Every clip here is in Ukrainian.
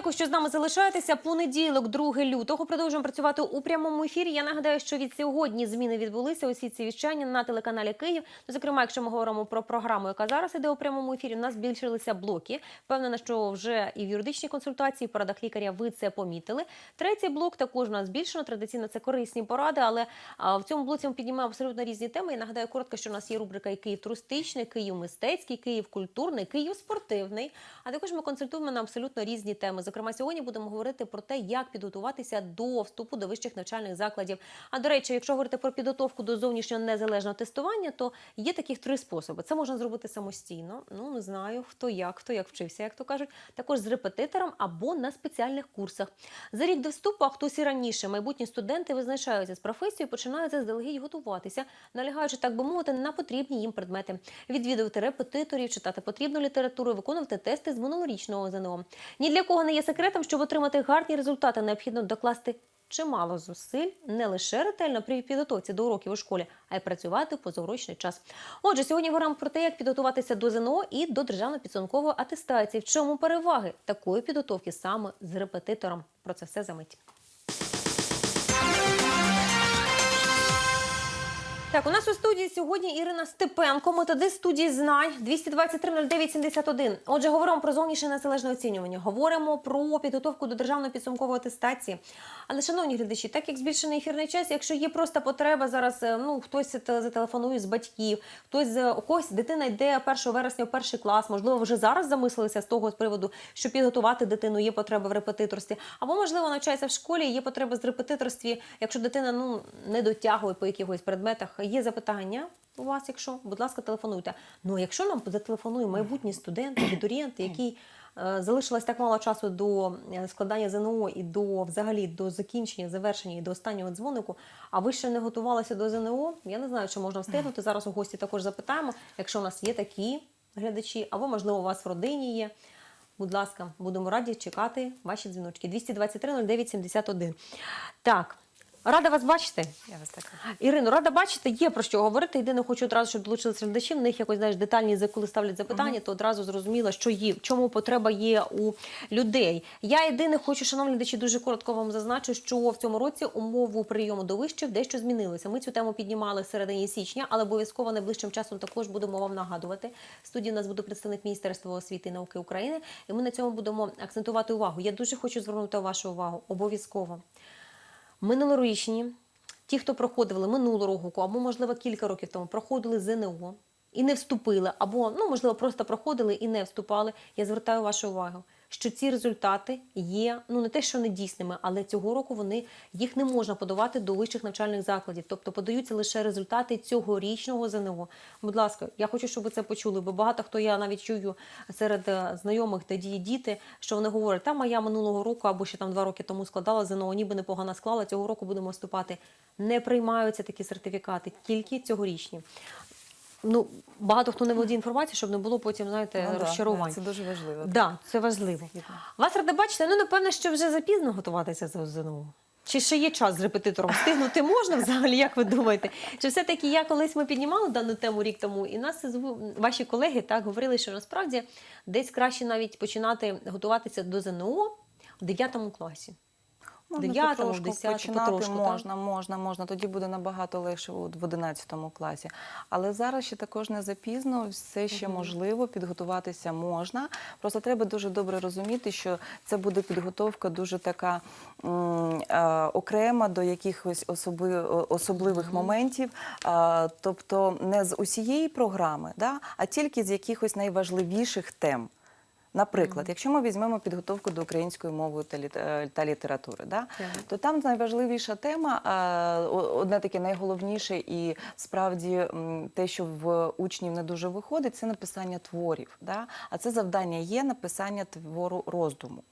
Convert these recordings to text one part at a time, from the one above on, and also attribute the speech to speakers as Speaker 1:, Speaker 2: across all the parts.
Speaker 1: дякую, що з нами залишаєтеся. Понеділок, 2 лютого. Продовжуємо працювати у прямому ефірі. Я нагадаю, що від сьогодні зміни відбулися усі ці віщання на телеканалі Київ. Ну, зокрема, якщо ми говоримо про програму, яка зараз іде у прямому ефірі, у нас збільшилися блоки. Впевнена, що вже і в юридичній консультації, і в порадах лікаря ви це помітили. Третій блок також у нас збільшено. Традиційно це корисні поради, але в цьому блоці ми піднімаємо абсолютно різні теми. Я нагадаю коротко, що у нас є рубрика і Київ туристичний, Київ мистецький, Київ культурний, Київ спортивний. А також ми консультуємо на абсолютно різні теми. Зокрема, сьогодні будемо говорити про те, як підготуватися до вступу до вищих навчальних закладів. А до речі, якщо говорити про підготовку до зовнішнього незалежного тестування, то є таких три способи. Це можна зробити самостійно. Ну не знаю, хто як, хто як вчився, як то кажуть. Також з репетитором або на спеціальних курсах. За рік до вступу, а хтось і раніше, майбутні студенти визначаються з професією, і починають заздалегідь готуватися, налягаючи, так би мовити, на потрібні їм предмети, відвідувати репетиторів, читати потрібну літературу, виконувати тести з минулорічного ЗНО. Ні для кого не є секретом, щоб отримати гарні результати, необхідно докласти чимало зусиль не лише ретельно при підготовці до уроків у школі, а й працювати в позаурочний час. Отже, сьогодні говоримо про те, як підготуватися до ЗНО і до державної підсумкової атестації. В чому переваги такої підготовки саме з репетитором? Про це все за мить. Так, у нас у студії сьогодні Ірина Степенко, методист студії знань 223-09-71. Отже, говоримо про зовнішнє незалежне оцінювання. Говоримо про підготовку до державної підсумкової атестації. Але, шановні глядачі, так як збільшений ефірний час, якщо є просто потреба зараз, е, ну хтось те- зателефонує з батьків, хтось з у когось дитина йде 1 вересня в перший клас, можливо, вже зараз замислилися з того з приводу, що підготувати дитину, є потреба в репетиторстві, або можливо навчається в школі, є потреба з репетиторстві, якщо дитина ну не дотягує по якихось предметах. Є запитання у вас, якщо, будь ласка, телефонуйте. Ну, якщо нам зателефонує майбутній студент, абітурієнт, який е, залишилось так мало часу до е, складання ЗНО і до взагалі до закінчення, завершення і до останнього дзвонику, а ви ще не готувалися до ЗНО, я не знаю, чи можна встигнути. Зараз у гості також запитаємо, якщо у нас є такі глядачі, або можливо у вас в родині є. Будь ласка, будемо раді чекати ваші дзвіночки. 223 09 71. Так, рада вас бачити.
Speaker 2: Я вас так.
Speaker 1: Ірино, рада бачити, є про що говорити. Єдине, хочу одразу, щоб долучилися глядачі. В них якось знаєш детальні, коли ставлять запитання, то одразу зрозуміла, що є, в чому потреба є у людей. Я єдине хочу, шановні глядачі, дуже коротко вам зазначу, що в цьому році умову прийому до вишів дещо змінилися. Ми цю тему піднімали в середині січня, але обов'язково найближчим часом також будемо вам нагадувати. В студії у нас буде представник Міністерства освіти і науки України, і ми на цьому будемо акцентувати увагу. Я дуже хочу звернути вашу увагу обов'язково минулорічні, ті, хто проходили минулого року, або, можливо, кілька років тому проходили ЗНО і не вступили, або, ну, можливо, просто проходили і не вступали, я звертаю вашу увагу, що ці результати є ну не те, що не дійсними, але цього року вони їх не можна подавати до вищих навчальних закладів. Тобто подаються лише результати цьогорічного ЗНО. Будь ласка, я хочу, щоб ви це почули, бо багато хто я навіть чую серед е, знайомих, де діє діти, що вони говорять, та моя минулого року або ще там два роки тому складала ЗНО, ніби непогано склала. Цього року будемо вступати. Не приймаються такі сертифікати, тільки цьогорічні. Ну, багато хто не володіє інформацією, щоб не було потім, знаєте,
Speaker 2: Ну,
Speaker 1: розчарувань.
Speaker 2: Це дуже важливо.
Speaker 1: Да, це важливо. Вас рада бачити, ну напевно, що вже запізно готуватися до ЗНО. Чи ще є час з репетитором? Встигнути можна взагалі, як ви думаєте? Чи все-таки я колись ми піднімали дану тему рік тому, і нас ваші колеги так говорили, що насправді десь краще навіть починати готуватися до ЗНО в 9 класі.
Speaker 2: Можна
Speaker 1: Дев'ятому,
Speaker 2: потрошку
Speaker 1: десятому, так?
Speaker 2: можна, можна, можна. Тоді буде набагато легше от в 11 класі. Але зараз ще також не запізно, все ще можливо, підготуватися можна. Просто треба дуже добре розуміти, що це буде підготовка дуже така м, е, окрема до якихось особи, особливих моментів, е, тобто не з усієї програми, да, а тільки з якихось найважливіших тем. Наприклад, якщо ми візьмемо підготовку до української мови та, літ- е, та літератури, да, то там найважливіша тема, е, одне таке найголовніше, і справді те, що в учнів не дуже виходить, це написання творів. Да? А це завдання є написання твору роздуму.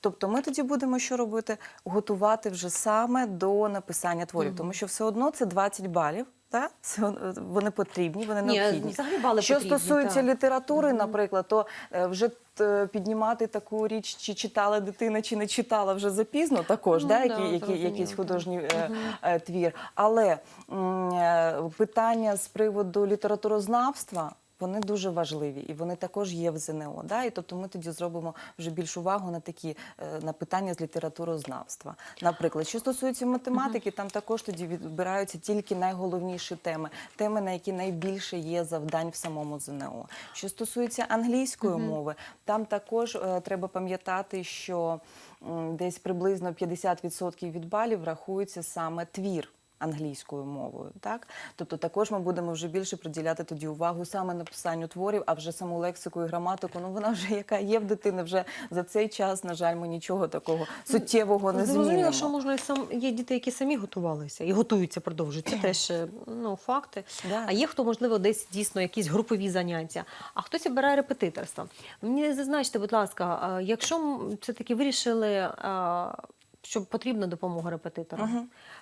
Speaker 2: Тобто ми тоді будемо що робити? Готувати вже саме до написання творів, тому що все одно це 20 балів. Та? Це, е, Вони потрібні, вони необхідні.
Speaker 1: Ні,
Speaker 2: що
Speaker 1: потрібні,
Speaker 2: стосується
Speaker 1: та.
Speaker 2: літератури, наприклад, то е, вже е, піднімати таку річ, чи читала дитина, чи не читала вже запізно, також
Speaker 1: Ну,
Speaker 2: да,
Speaker 1: да,
Speaker 2: які, якийсь художній е, твір. Але м, питання з приводу літературознавства. Вони дуже важливі і вони також є в ЗНО. Да? І тобто ми тоді зробимо вже більш увагу на такі е, на питання з літературознавства. Наприклад, що стосується математики, там також тоді відбираються тільки найголовніші теми, теми, на які найбільше є завдань в самому ЗНО. Що стосується англійської мови, там також е, треба пам'ятати, що десь приблизно 50% від балів рахується саме твір. Англійською мовою, так тобто також ми будемо вже більше приділяти тоді увагу саме написанню творів, а вже саму лексику і граматику. Ну вона вже яка є в дитини. Вже за цей час, на жаль, ми нічого такого суттєвого не
Speaker 1: Зрозуміло, що можна і сам є діти, які самі готувалися і готуються, продовжують. Це теж е, ну факти.
Speaker 2: Да.
Speaker 1: А є хто, можливо, десь дійсно якісь групові заняття, а хтось обирає репетиторство. Мені зазначте, будь ласка, якщо м, все-таки вирішили. Що потрібна допомога репетитора.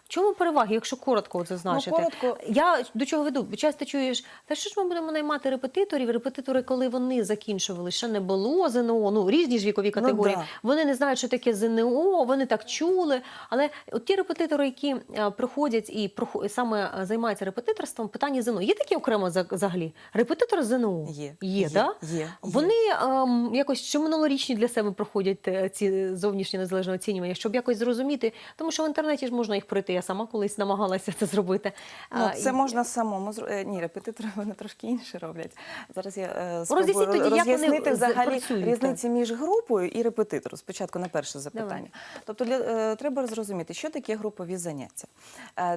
Speaker 1: В чому переваги, якщо коротко от зазначити?
Speaker 2: Ну, коротко.
Speaker 1: Я до чого веду? Часто чуєш, та що ж ми будемо наймати репетиторів? Репетитори, коли вони закінчували, ще не було ЗНО, ну різні ж вікові категорії.
Speaker 2: да.
Speaker 1: Вони не знають, що таке ЗНО, вони так чули. Але от ті репетитори, які е, приходять і прохо- саме е, займаються репетиторством, питання ЗНО. Є такі окремо за- взагалі? Репетитори ЗНО?
Speaker 2: Є,
Speaker 1: Є,
Speaker 2: є,
Speaker 1: да?
Speaker 2: є, є.
Speaker 1: Вони ем, якось що минулорічні для себе проходять е, ці зовнішні незалежне оцінювання, щоб якось зрозуміти, тому що в інтернеті ж можна їх пройти. Я сама колись намагалася це зробити.
Speaker 2: Ну, це
Speaker 1: і-
Speaker 2: можна самому зро- е, Ні, репетитори вони трошки інше роблять. Зараз я е, спробую
Speaker 1: Роз'ясніть тоді, як
Speaker 2: роз'яснити
Speaker 1: з-
Speaker 2: взагалі
Speaker 1: працюють,
Speaker 2: різниці між групою і репетитором. Спочатку на перше запитання.
Speaker 1: Давай.
Speaker 2: Тобто для, е, треба зрозуміти, що таке групові заняття.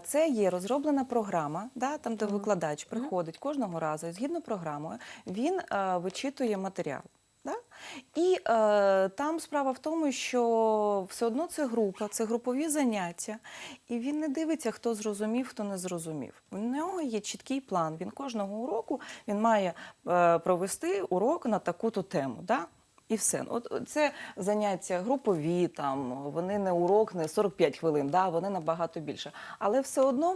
Speaker 2: Це є розроблена програма, да, там, де викладач приходить кожного разу, і згідно програмою, він вичитує матеріал. Да? І е, там справа в тому, що все одно це група, це групові заняття, і він не дивиться, хто зрозумів, хто не зрозумів. У нього є чіткий план. Він кожного уроку він має е, провести урок на таку-то тему. Да? І все. От це заняття групові, там вони не урок, не 45 хвилин, да, вони набагато більше. Але все одно.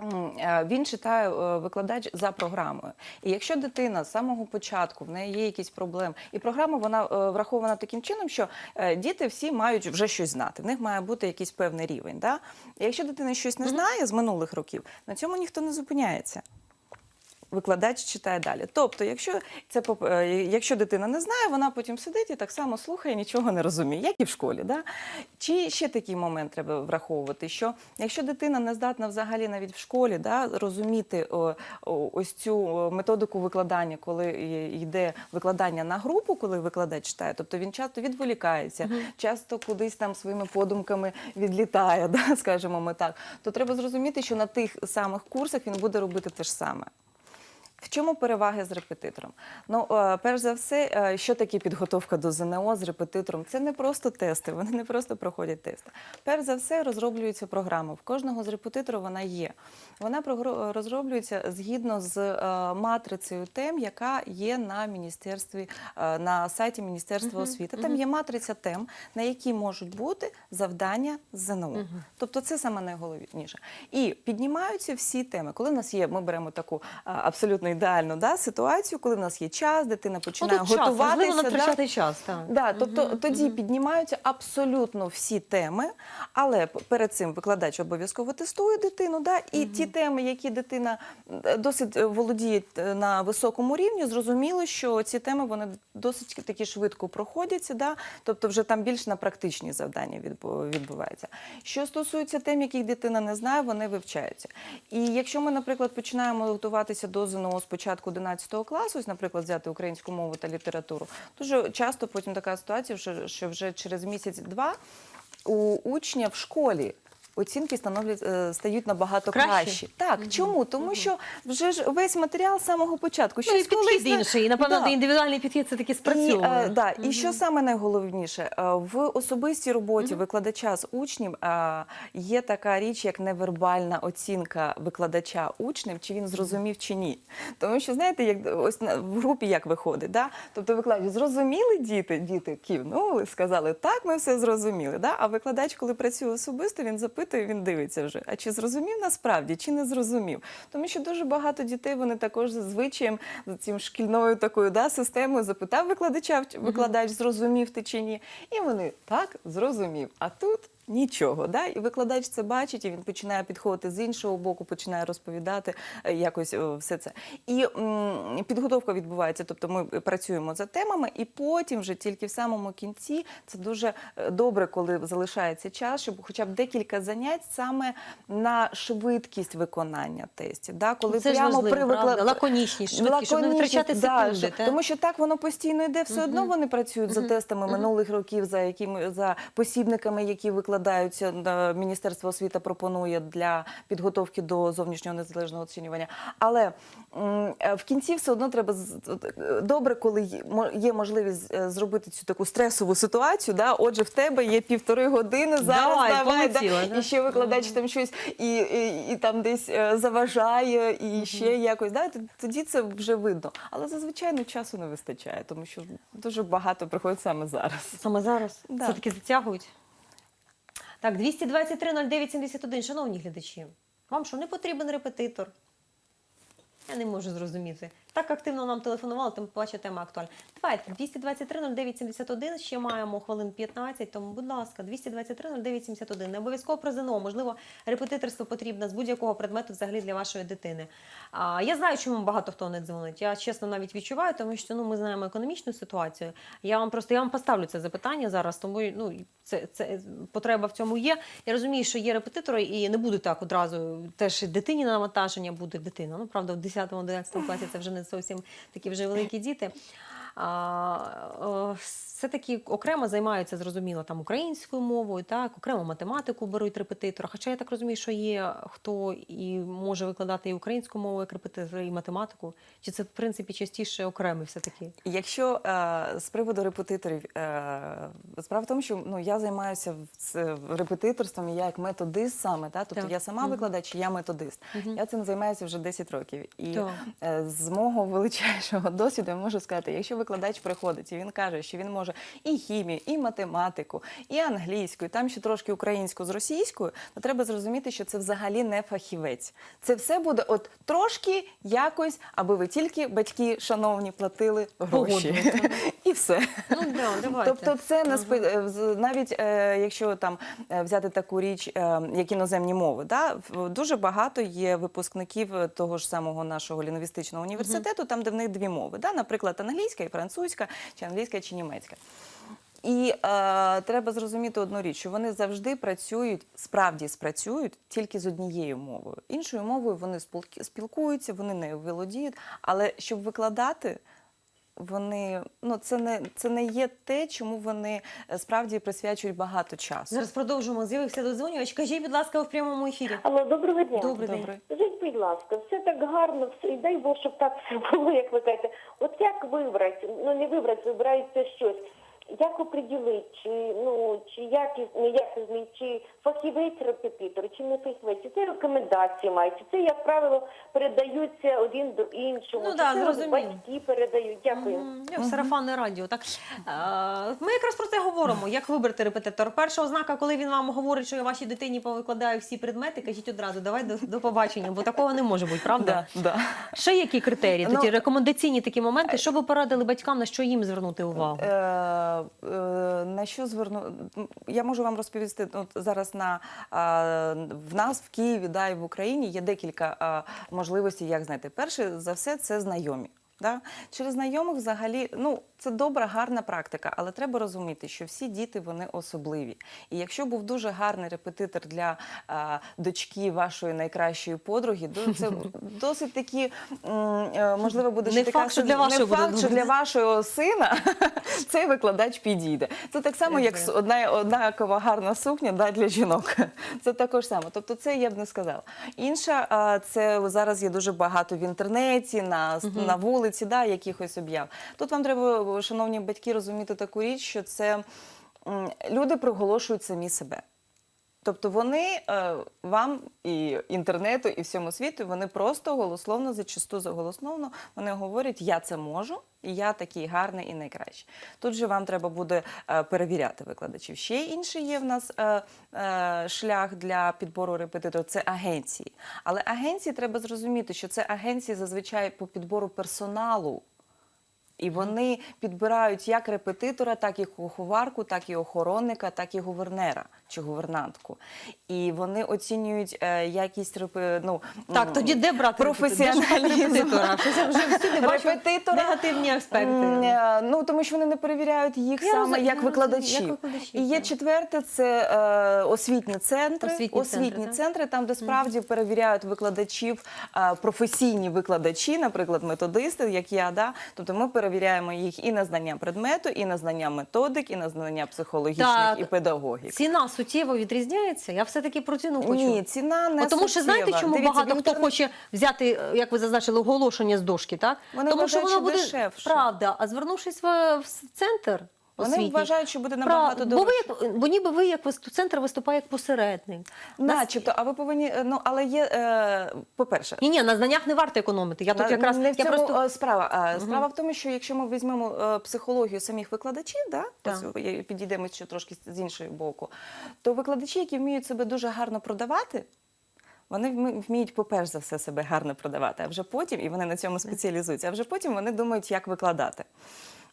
Speaker 2: Е, Він читає е, викладач за програмою. І якщо дитина з самого початку в неї є якісь проблеми, і програма вона е, врахована таким чином, що діти всі мають вже щось знати. В них має бути якийсь певний рівень. Да? І якщо дитина щось не знає з минулих років, на цьому ніхто не зупиняється. Викладач читає далі. Тобто, якщо це е, якщо дитина не знає, вона потім сидить і так само слухає, нічого не розуміє, як і в школі. Да? Чи ще такий момент треба враховувати, що якщо дитина не здатна взагалі навіть в школі да, розуміти о, о, ось цю методику викладання, коли йде викладання на групу, коли викладач читає, тобто він часто відволікається, часто кудись там своїми подумками відлітає, да, скажімо ми так, то треба зрозуміти, що на тих самих курсах він буде робити те ж саме. В чому переваги з репетитором? Ну, е, перш за все, е, що таке підготовка до ЗНО з репетитором? Це не просто тести, вони не просто проходять тести. Перш за все, розроблюється програма. В кожного з репетиторів вона є. Вона розроблюється згідно з е, матрицею тем, яка є на міністерстві, е, на сайті Міністерства освіти. Там є матриця тем, на які можуть бути завдання ЗНО. Тобто це саме найголовніше. І піднімаються всі теми. Коли в нас є, ми беремо таку а, абсолютно ідеальну да, ситуацію, коли в нас є час, дитина
Speaker 1: Ну,
Speaker 2: починає
Speaker 1: тут час, важливо
Speaker 2: готуватися. да,
Speaker 1: час. Так.
Speaker 2: Да, тобто тоді піднімаються абсолютно всі теми, але перед цим викладач обов'язково тестує дитину. Да, і ті теми, які дитина е, досить е, володіє е, на високому рівні, зрозуміло, що ці теми вони досить таки швидко проходяться. Да, тобто вже там більш на практичні завдання відбу- відбуваються. Що стосується тем, яких дитина не знає, вони вивчаються. І якщо ми, наприклад, починаємо готуватися до ЗНО з початку 11 класу, ось, наприклад, взяти українську мову та літературу, дуже часто потім така ситуація, що вже через місяць-два у учня в школі. Оцінки становлять е, стають набагато
Speaker 1: Краще?
Speaker 2: кращі. Так, чому? Тому що вже ж весь матеріал з самого початку.
Speaker 1: Ну, і
Speaker 2: Щось колись
Speaker 1: підхід
Speaker 2: не-
Speaker 1: інший. І, напевно,
Speaker 2: Да.
Speaker 1: індивідуальний підхід це таки
Speaker 2: І,
Speaker 1: спрацьовує.
Speaker 2: е, да, і що саме найголовніше, Е, в особистій роботі викладача з учнем е, є така річ, як невербальна оцінка викладача учнем, чи він зрозумів чи ні. Тому що знаєте, як ось на- в групі як виходить, да? тобто викладач зрозуміли діти, діти кивнули, сказали, так, ми все зрозуміли. Да? А викладач, коли працює особисто, він запитує, він дивиться вже, а чи зрозумів насправді, чи не зрозумів. Тому що дуже багато дітей вони також звичаєм, за цим шкільною такою да, системою запитав викладача, викладач, зрозумів ти чи ні. І вони так зрозумів. А тут Нічого, да? і викладач це бачить, і він починає підходити з іншого боку, починає розповідати е, якось е, все це. І м, підготовка відбувається, тобто ми працюємо за темами, і потім вже тільки в самому кінці це дуже е, добре, коли залишається час, щоб хоча б декілька занять саме на швидкість виконання тестів. Да? Коли
Speaker 1: Це
Speaker 2: прямо
Speaker 1: важливо,
Speaker 2: при викла-
Speaker 1: правда? Лаконічність, швидкість, щоб не витрачати
Speaker 2: да,
Speaker 1: секунди, та?
Speaker 2: Тому що так воно постійно йде, все одно вони працюють за тестами минулих років, за якими за посібниками, які викладаються на Міністерство освіти пропонує для підготовки до зовнішнього незалежного оцінювання. Але е, в кінці все одно треба е, добре, коли є- можливість е, зробити цю таку стресову ситуацію. Да? Отже, в тебе є півтори години зараз.
Speaker 1: Давай,
Speaker 2: давай, да,
Speaker 1: полетіла, да?
Speaker 2: і ще викладач там щось і, і, і там десь е, заважає, і ще якось. Да? Тоді це вже видно. Але зазвичай ну, часу не вистачає, тому що дуже багато приходить саме зараз.
Speaker 1: Саме зараз
Speaker 2: Да.
Speaker 1: все-таки затягують. Так, 223 09 71. Шановні глядачі, вам що не потрібен репетитор? Я не можу зрозуміти. Так активно нам телефонували, тим паче тема актуальна. Давайте 223 09 71, ще маємо хвилин 15, тому, будь ласка, 223 09 71. Не обов'язково про ЗНО, можливо, репетиторство потрібно з будь-якого предмету взагалі для вашої дитини. А, я знаю, чому багато хто не дзвонить. Я чесно навіть відчуваю, тому що ну, ми знаємо економічну ситуацію. Я вам просто я вам поставлю це запитання зараз, тому ну, це, це потреба в цьому є. Я розумію, що є репетитори, і не буде так одразу теж дитині навантаження буде дитина. Ну, правда, в 10-11 класі це вже не зовсім такі вже великі діти. Е, все-таки окремо займаються, зрозуміло, там українською мовою, так, окремо математику беруть репетитора. Хоча я так розумію, що є хто і може викладати і українську мову, як репетитор, і математику. Чи це в принципі частіше окремий все-таки?
Speaker 2: Якщо е, з приводу репетиторів, е, справа в тому, що ну, я займаюся репетиторством, і я як методист саме, та? тобто
Speaker 1: Так.
Speaker 2: я сама викладач, я методист. Я цим займаюся вже 10 років. І
Speaker 1: Так.
Speaker 2: з мого величайшого досвіду я можу сказати, якщо викладач приходить і він каже, що він може і хімію, і математику, і англійську, і там ще трошки українську з російською, то треба зрозуміти, що це взагалі не фахівець. Це все буде от трошки якось, аби ви тільки батьки, шановні, платили гроші. І все.
Speaker 1: Ну да, давайте.
Speaker 2: Тобто, це не спи... е, навіть е, якщо там е, взяти таку річ, е, як іноземні мови, да, дуже багато є випускників того ж самого нашого лінгвістичного університету, там, де в них дві мови, да, наприклад, англійська і французька, чи англійська, чи німецька. І е, треба зрозуміти одну річ, що вони завжди працюють, справді спрацюють тільки з однією мовою. Іншою мовою вони спілкуються, вони нею володіють. Але щоб викладати, вони ну це не це не є те, чому вони е, справді присвячують багато часу.
Speaker 1: Зараз продовжимо. З'явився дозвонювач. Кажіть, будь ласка, в прямому ефірі.
Speaker 3: Алло, доброго дня.
Speaker 1: Добрий день.
Speaker 2: Добрий.
Speaker 3: Скажіть, будь ласка, все так гарно, все, і дай Бог, щоб так все було, як ви кажете. От як вибрати, ну не вибрати, вибирається щось. Як оприділити, чи ну чи якість, не якісний, чи фахівець репетитор, чи не фахівець, чи це рекомендації мають, чи це, як правило, передаються один до іншого,
Speaker 1: Ну
Speaker 3: чи
Speaker 1: да,
Speaker 3: це
Speaker 1: зрозуміло.
Speaker 3: батьки передають. Дякую.
Speaker 1: В сарафанне радіо. Так Е, ми якраз про це говоримо. Як вибрати репетитор? Перша ознака, коли він вам говорить, що я вашій дитині повикладаю всі предмети, кажіть одразу, давай до, до побачення, бо такого не може бути, правда?
Speaker 2: Да, да.
Speaker 1: Ще які критерії?
Speaker 2: Ну,
Speaker 1: Тоді рекомендаційні такі моменти, що ви порадили батькам, на що їм звернути увагу?
Speaker 2: Е, е, на що зверну? Я можу вам розповісти от зараз на в нас в Києві, да, і в Україні є декілька можливостей, як знайти. Перше за все, це знайомі. Да? Через знайомих взагалі, ну це добра, гарна практика, але треба розуміти, що всі діти вони особливі. І якщо був дуже гарний репетитор для а, дочки вашої найкращої подруги, то це досить такі е, можливо буде
Speaker 1: Не
Speaker 2: ще
Speaker 1: факт, що для
Speaker 2: не
Speaker 1: вашої буде
Speaker 2: факт, що для вашого сина цей викладач підійде. Це так само, як одна однакова гарна сукня да, для жінок. Це також саме. Тобто, це я б не сказала. Інша а, це зараз є дуже багато в інтернеті, на, на вулиці, да, якихось об'яв. Тут вам треба, шановні батьки, розуміти таку річ, що це люди приголошують самі себе. Тобто вони е, вам і інтернету, і всьому світу вони просто голословно, зачасту за голословно, вони говорять, я це можу, і я такий гарний і найкращий. Тут же вам треба буде е, перевіряти викладачів. Ще інший є в нас е, е, шлях для підбору репетиторів це агенції. Але агенції треба зрозуміти, що це агенції зазвичай по підбору персоналу. І вони підбирають як репетитора, так і куховарку, так і охоронника, так і гувернера. Чи гувернантку. І вони оцінюють е, якість ну,
Speaker 1: Так, тоді де брати
Speaker 2: професіоналізм.
Speaker 1: репетитора? Я вже всюди бачу негативні аспекти.
Speaker 2: Е, Ну тому що вони не перевіряють їх
Speaker 1: Я
Speaker 2: саме
Speaker 1: розумію,
Speaker 2: як викладачі.
Speaker 1: як викладачі,
Speaker 2: І є
Speaker 1: так.
Speaker 2: четверте це е, освітні центри.
Speaker 1: Освітні центри,
Speaker 2: центри, там, де справді перевіряють викладачів, е, професійні викладачі, наприклад, методисти, як я. Да? Тобто ми перевіряємо їх і на знання предмету, і на знання методик, і на знання психологічних
Speaker 1: Так.
Speaker 2: і педагогік.
Speaker 1: Ціна суттєво відрізняється. Я все таки про ціну хочу.
Speaker 2: Ні, ціна не
Speaker 1: От тому що знаєте,
Speaker 2: суттєва.
Speaker 1: чому
Speaker 2: Дивіться,
Speaker 1: багато
Speaker 2: в
Speaker 1: хто
Speaker 2: інтернет-
Speaker 1: хоче взяти, е, як ви зазначили, оголошення з дошки, так?
Speaker 2: Вони
Speaker 1: тому що воно буде
Speaker 2: дешевше.
Speaker 1: правда. А звернувшись в, в центр.
Speaker 2: Вони вважають, що буде
Speaker 1: прав-
Speaker 2: набагато
Speaker 1: бо, ви як, бо ніби ви як центр виступає як посередник.
Speaker 2: Начебто, а ви повинні, е, ну але є, е, по-перше,
Speaker 1: Ні, ні, на знаннях не варто економити. Я тут якраз
Speaker 2: не в
Speaker 1: я просто
Speaker 2: е, справа. Е, Справа в тому, що якщо ми візьмемо е, психологію самих викладачів, да,
Speaker 1: Так.
Speaker 2: ось, підійдемо ще трошки з іншої боку, то викладачі, які вміють себе дуже гарно продавати. Вони вміють, по-перше за все, себе гарно продавати, а вже потім, і вони на цьому спеціалізуються, а вже потім вони думають, як викладати.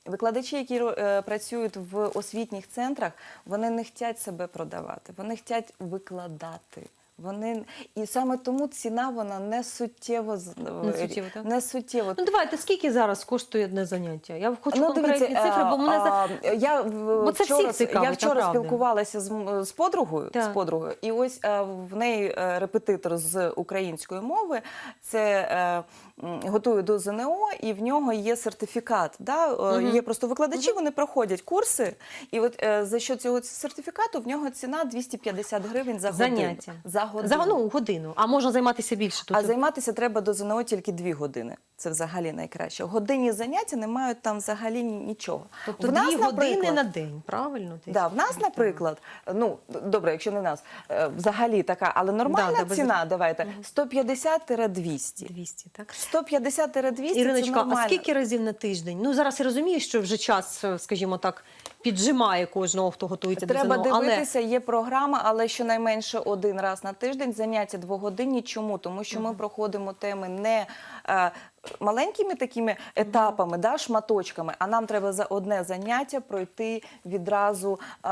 Speaker 2: Викладачі, які е, працюють в освітніх центрах, вони не хочуть себе продавати, вони хочуть викладати. Вони і саме тому ціна вона не суттєво
Speaker 1: Не суттєво, так?
Speaker 2: не суттєво.
Speaker 1: ну давайте скільки зараз коштує одне заняття? Я хочу
Speaker 2: Ну,
Speaker 1: конкретні
Speaker 2: дивіться,
Speaker 1: цифри, бо мене за-
Speaker 2: я
Speaker 1: Бо це
Speaker 2: вчора,
Speaker 1: всіх цікавить,
Speaker 2: я вчора
Speaker 1: направду.
Speaker 2: спілкувалася з, з подругою,
Speaker 1: Так.
Speaker 2: з подругою, і ось е, в неї е, репетитор з української мови. Це е, м, готує до ЗНО, і в нього є сертифікат. Да? Е, Є просто викладачі, вони проходять курси, і от е, за що цього сертифікату в нього ціна 250 гривень за годину.
Speaker 1: заняття.
Speaker 2: За годину.
Speaker 1: За ну, годину. А можна займатися більше тут.
Speaker 2: А займатися треба до ЗНО тільки дві години. Це взагалі найкраще. Годинні заняття не мають там взагалі нічого.
Speaker 1: Тобто
Speaker 2: В нас,
Speaker 1: дві години на день, правильно? Ти
Speaker 2: Да, в нас, наприклад, ну добре, якщо не нас, е, взагалі така, але нормальна
Speaker 1: Да, да, без-
Speaker 2: ціна, давайте 150-200.
Speaker 1: 200, так?
Speaker 2: 150-200
Speaker 1: Іриночка,
Speaker 2: нормально.
Speaker 1: а скільки разів на тиждень? Ну зараз я розумію, що вже час, е, скажімо так, піджимає кожного, хто готується
Speaker 2: Треба
Speaker 1: до ЗНО. Але
Speaker 2: дивитися, є програма, але щонайменше один раз на тиждень заняття двогодинні. Чому? Тому що ми проходимо теми не е, маленькими такими етапами, да, шматочками, а нам треба за одне заняття пройти відразу е,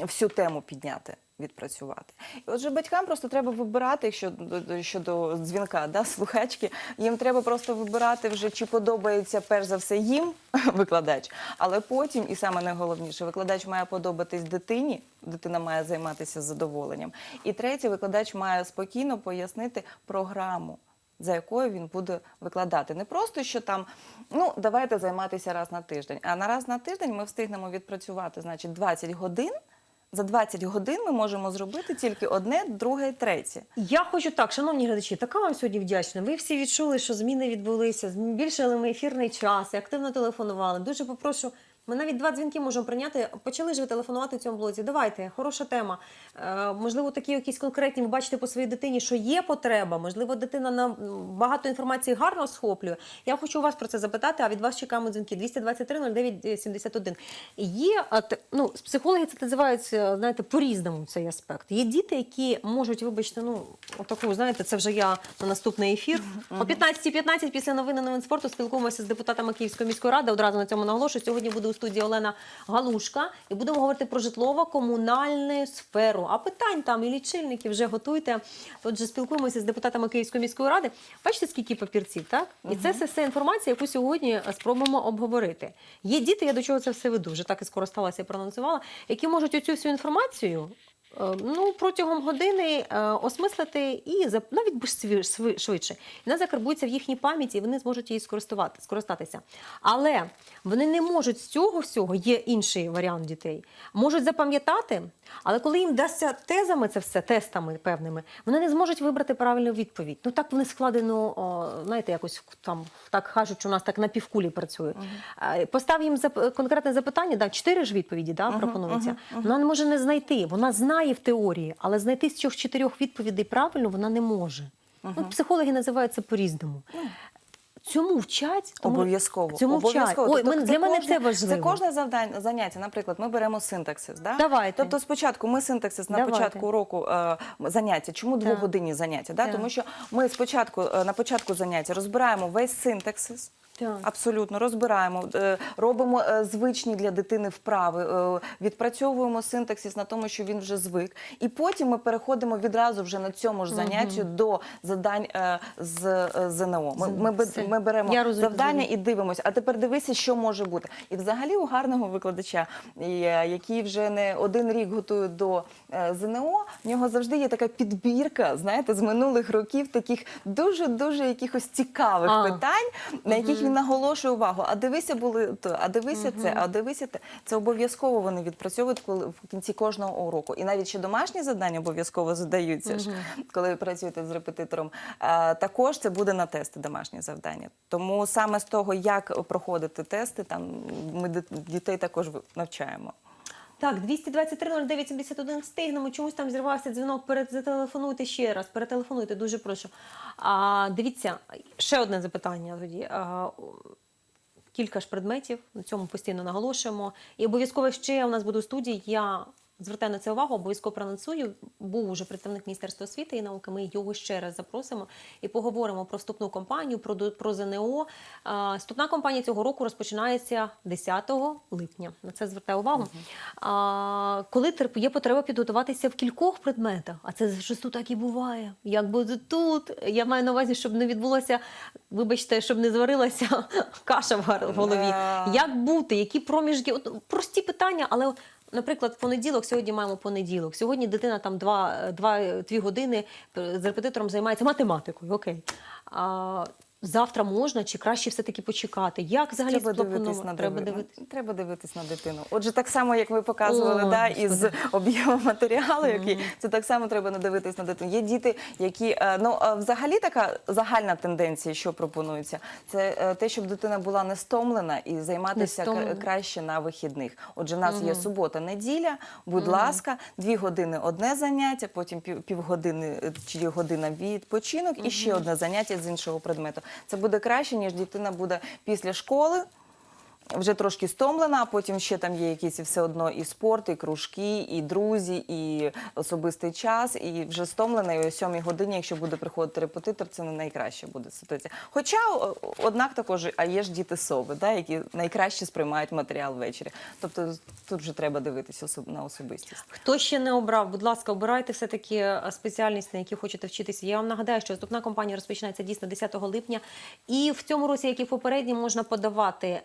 Speaker 2: всю тему підняти. Відпрацювати. І отже, батькам просто треба вибирати, якщо до- до- щодо дзвінка, да, слухачки, їм треба просто вибирати вже, чи подобається перш за все їм викладач, але потім, і саме найголовніше, викладач має подобатись дитині, дитина має займатися задоволенням. І третє, викладач має спокійно пояснити програму. За якою він буде викладати. Не просто, що там, ну, давайте займатися раз на тиждень. А на раз на тиждень ми встигнемо відпрацювати, значить, 20 годин. За 20 годин ми можемо зробити тільки одне, друге, третє.
Speaker 1: Я хочу так, шановні глядачі, така вам сьогодні вдячна. Ви всі відчули, що зміни відбулися, збільшили ми ефірний час, активно телефонували. Дуже попрошу. Ми навіть два дзвінки можемо прийняти. Почали ж ви телефонувати в цьому блоці. Давайте, хороша тема. Е, можливо, такі якісь конкретні ви бачите по своїй дитині, що є потреба. Можливо, дитина на багато інформації гарно схоплює. Я хочу у вас про це запитати, а від вас чекаємо дзвінки 223 09 71. Є ну, психологи це називають, знаєте, по-різному цей аспект. Є діти, які можуть, вибачте, ну отаку, знаєте, це вже я на наступний ефір. О 15.15 після новини новин спорту спілкуємося з депутатами Київської міської ради. Одразу на цьому наголошую. Сьогодні буде у студії Олена Галушка, і будемо говорити про житлово-комунальну сферу. А питань там і лічильники вже готуйте. Отже, спілкуємося з депутатами Київської міської ради. Бачите, скільки папірців, так? І це все, все інформація, яку сьогодні е, спробуємо обговорити. Є діти, я до чого це все веду, вже так і скоро сталася і проанонсувала, які можуть оцю всю інформацію. Е, Ну, протягом години е, осмислити і навіть швидше. Вона закарбується в їхній пам'яті, і вони зможуть її скористувати, скористатися. Але вони не можуть з цього всього, є інший варіант дітей, можуть запам'ятати, але коли їм дасться тезами це все, тестами певними, вони не зможуть вибрати правильну відповідь. Ну так вони складено, о, знаєте, якось там так кажуть, що у нас так на півкулі працює. Е, Постав їм зап- конкретне запитання, да, чотири ж відповіді да, пропонується. Вона не може не знайти. Вона знає в теорії, але знайти з цих чотирьох відповідей правильно вона не може. Ну, психологи називають це по-різному. Цьому вчать тому-
Speaker 2: Обов'язково.
Speaker 1: Цьому вчать.
Speaker 2: Обов'язково.
Speaker 1: Ой,
Speaker 2: Тобто
Speaker 1: для мене
Speaker 2: кожне-
Speaker 1: це важливо.
Speaker 2: Це кожне завдання, заняття. Наприклад, ми беремо синтаксис. Да?
Speaker 1: Давайте.
Speaker 2: Тобто спочатку ми синтаксис на
Speaker 1: Давайте.
Speaker 2: початку року е, заняття. Чому двогодинні заняття? Да?
Speaker 1: Так.
Speaker 2: Тому що ми спочатку е, на початку заняття розбираємо весь синтаксис.
Speaker 1: Так.
Speaker 2: Абсолютно розбираємо, е, робимо е, звичні для дитини вправи, е, відпрацьовуємо синтаксис на тому, що він вже звик, і потім ми переходимо відразу вже на цьому ж занятті до завдань з ЗНО. Ми, ми, ми беремо завдання і дивимося. А тепер дивися, що може бути. І взагалі у гарного викладача, який вже не один рік готує до ЗНО, в нього завжди є така підбірка, знаєте, з минулих років таких дуже дуже якихось цікавих
Speaker 1: А.
Speaker 2: питань, на яких він наголошує увагу. А дивися були то, а дивися це, а дивися те. Це обов'язково вони відпрацьовують коли в кінці кожного уроку. І навіть ще домашні завдання обов'язково задаються ж, коли ви працюєте з репетитором. А, також це буде на тести домашні завдання. Тому саме з того, як проходити тести, там ми дітей також навчаємо.
Speaker 1: Так, 223-09-71 встигнемо. Чомусь там зірвався дзвінок. Перед зателефонуйте ще раз. Перетелефонуйте, дуже прошу. А, дивіться, ще одне запитання тоді. А, кілька ж предметів, на цьому постійно наголошуємо. І обов'язково ще у нас буде студії. Я звертаю на це увагу, обов'язково проанонсую. Був уже представник Міністерства освіти і науки. Ми його ще раз запросимо і поговоримо про вступну кампанію, про, про ЗНО. Вступна кампанія цього року розпочинається 10 липня. На це звертаю увагу. А, коли є потреба підготуватися в кількох предметах, а це зачасту так і буває. Як буде тут? Я маю на увазі, щоб не відбулося, вибачте, щоб не зварилася каша в голові. Як бути? Які проміжки? От прості питання, але. Наприклад, понеділок, сьогодні маємо понеділок. Сьогодні дитина там два, два, дві години з репетитором займається математикою. Окей. А, завтра можна чи краще все-таки почекати? Як взагалі
Speaker 2: Треба дивитись на
Speaker 1: Треба
Speaker 2: диви-
Speaker 1: дивитись.
Speaker 2: Треба дивитись на дитину. Отже, так само, як ви показували,
Speaker 1: О,
Speaker 2: да, із об'єму матеріалу, який це так само треба надивитись на дитину. Є діти, які е, ну е, взагалі така загальна тенденція, що пропонується, це е, те, щоб дитина була не стомлена і займатися
Speaker 1: стомлена.
Speaker 2: краще на вихідних. Отже, в нас є субота, неділя. Будь ласка, дві години одне заняття, потім пів, півгодини чи година відпочинок, і ще одне заняття з іншого предмету. Це буде краще, ніж дитина буде після школи. Вже трошки стомлена, а потім ще там є якісь все одно і спорт, і кружки, і друзі, і особистий час, і вже стомлена, і о сьомій годині, якщо буде приходити репетитор, це не найкраща буде ситуація. Хоча, однак, також а є ж діти сови, да, які найкраще сприймають матеріал ввечері. Тобто тут вже треба дивитися на особистість.
Speaker 1: Хто ще не обрав, будь ласка, обирайте все-таки е, спеціальність, на якій хочете вчитися. Я вам нагадаю, що вступна кампанія розпочинається дійсно 10 липня. І в цьому році, як і в попередній, можна подавати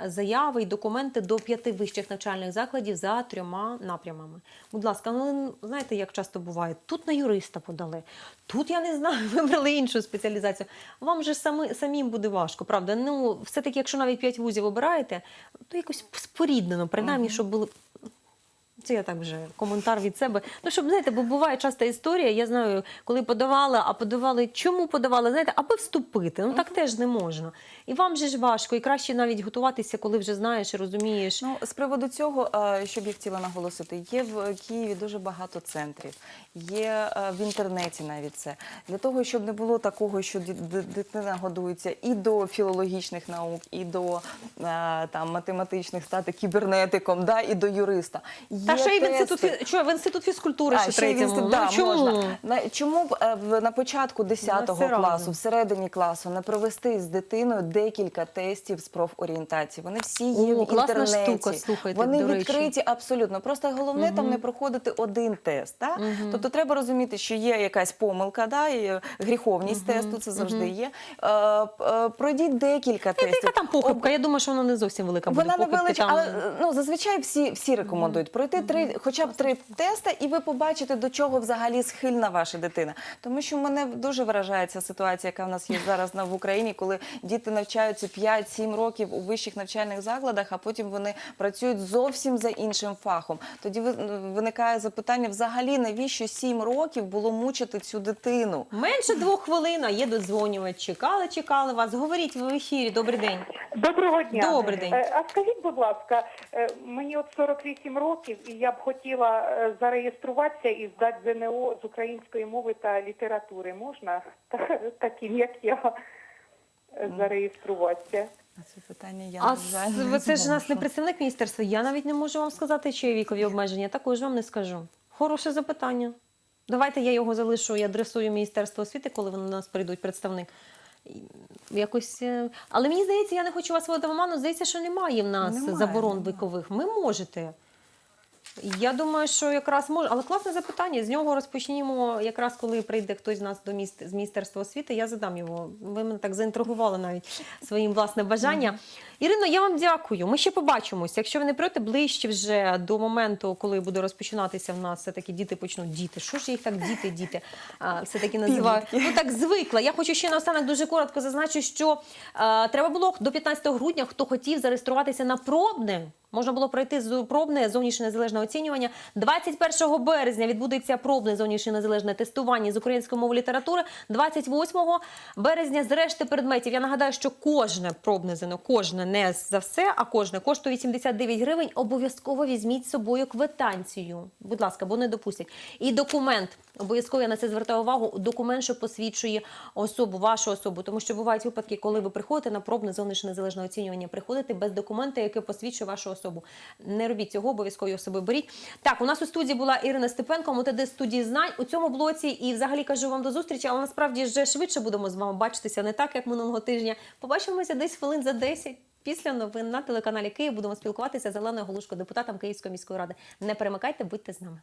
Speaker 1: заяви і документи до п'яти вищих навчальних закладів за трьома напрямами. Будь ласка, ну знаєте, як часто буває? Тут на юриста подали, тут я не знаю, вибрали іншу спеціалізацію. Вам же самі, самим буде важко, правда? Ну, все-таки, якщо навіть п'ять вузів обираєте, то якось споріднено, принаймні, щоб були це я так вже коментар від себе. Ну, щоб знаєте, бо буває часта історія. Я знаю, коли подавали, а подавали, чому подавали? Знаєте, аби вступити. Ну так теж не можна. І вам же ж важко, і краще навіть готуватися, коли вже знаєш і розумієш.
Speaker 2: Ну, з приводу цього, е, що б я хотіла наголосити, є в Києві дуже багато центрів, є е, в інтернеті навіть це. Для того, щоб не було такого, що дитина годується і до філологічних наук, і до е, там, математичних стати кібернетиком, да, і до юриста.
Speaker 1: Та
Speaker 2: Є
Speaker 1: ще й в інститут,
Speaker 2: тести.
Speaker 1: фі- що, в інститут фізкультури
Speaker 2: А,
Speaker 1: ще
Speaker 2: ще й в
Speaker 1: третьому.
Speaker 2: інститут,
Speaker 1: Ну,
Speaker 2: да,
Speaker 1: чому?
Speaker 2: можна. На- Чому б е, в- на початку 10
Speaker 1: це
Speaker 2: класу, всередині класу, не провести з дитиною декілька тестів з профорієнтації? Вони всі є
Speaker 1: О,
Speaker 2: в
Speaker 1: класна
Speaker 2: інтернеті.
Speaker 1: штука, слухайте,
Speaker 2: Вони
Speaker 1: до речі.
Speaker 2: відкриті абсолютно. Просто головне там не проходити один тест. Да? Тобто треба розуміти, що є якась помилка, да? і е, гріховність тесту, це завжди є. Е, е, Пройдіть декілька тестів.
Speaker 1: Яка там похибка? Я думаю, що вона не зовсім велика буде.
Speaker 2: Вона
Speaker 1: похибки
Speaker 2: невеличка,
Speaker 1: там.
Speaker 2: але е, ну зазвичай всі, всі рекомендують пройти три, хоча б три тести, і ви побачите, до чого взагалі схильна ваша дитина. Тому що мене дуже вражає ця ситуація, яка в нас є зараз на в Україні, коли діти навчаються 5-7 років у вищих навчальних закладах, а потім вони працюють зовсім за іншим фахом. Тоді виникає запитання: взагалі навіщо 7 років було мучити цю дитину?
Speaker 1: Менше двох хвилин, а є додзвонювач. Чекали, чекали вас. Говоріть в ефірі. Добрий день.
Speaker 4: Доброго дня.
Speaker 1: Добрий день.
Speaker 4: Е, А скажіть, будь ласка, е, мені от 48 років, і я б хотіла е, зареєструватися і здати ЗНО з української мови та літератури. Можна таким, як я, е, зареєструватися?
Speaker 2: Це питання я
Speaker 1: А
Speaker 2: не
Speaker 1: це ж у нас не представник міністерства. Я навіть не можу вам сказати, чи є вікові обмеження. Також вам не скажу. Хороше запитання. Давайте я його залишу і адресую Міністерство освіти, коли вони до нас прийдуть представник. Якось, е, але мені здається, я не хочу вас вводити в оману. Здається, що немає в нас
Speaker 2: Немає,
Speaker 1: заборон
Speaker 2: немає.
Speaker 1: вікових. Ми можете. Я думаю, що якраз може, але класне запитання. З нього розпочнімо, якраз коли прийде хтось з нас до міст з міністерства освіти. Я задам його. Ви мене так заінтригували навіть своїм власне бажання. Ірино, я вам дякую. Ми ще побачимося. Якщо ви не прийдете ближче вже до моменту, коли буде розпочинатися в нас все таки діти почнуть діти. Що ж їх так діти, діти? Все таки називаю. Ну так звикла. Я хочу ще наостанок дуже коротко зазначу, що е, треба було до 15 грудня, хто хотів зареєструватися на пробне. Можна було пройти пробне зовнішнє незалежне оцінювання. 21 березня відбудеться пробне зовнішнє незалежне тестування з української мови літератури. 28 березня з решти предметів. Я нагадаю, що кожне пробне ЗНО, кожне не за все, а кожне коштує 89 гривень. Обов'язково візьміть з собою квитанцію. Будь ласка, бо не допустять. І документ. Обов'язково я на це звертаю увагу. Документ, що посвідчує особу, вашу особу. Тому що бувають випадки, коли ви приходите на пробне зовнішнє незалежне оцінювання, приходите без документа, який посвідчує вашу особу. Не робіть цього, обов'язково собою беріть. Так, у нас у студії була Ірина Степенко, МТД студії знань у цьому блоці. І взагалі кажу вам до зустрічі, але насправді вже швидше будемо з вами бачитися, не так як минулого тижня. Побачимося десь хвилин за 10. Після новин на телеканалі Київ будемо спілкуватися з Оленою Голушко, депутатом Київської міської ради. Не перемикайте, будьте з нами.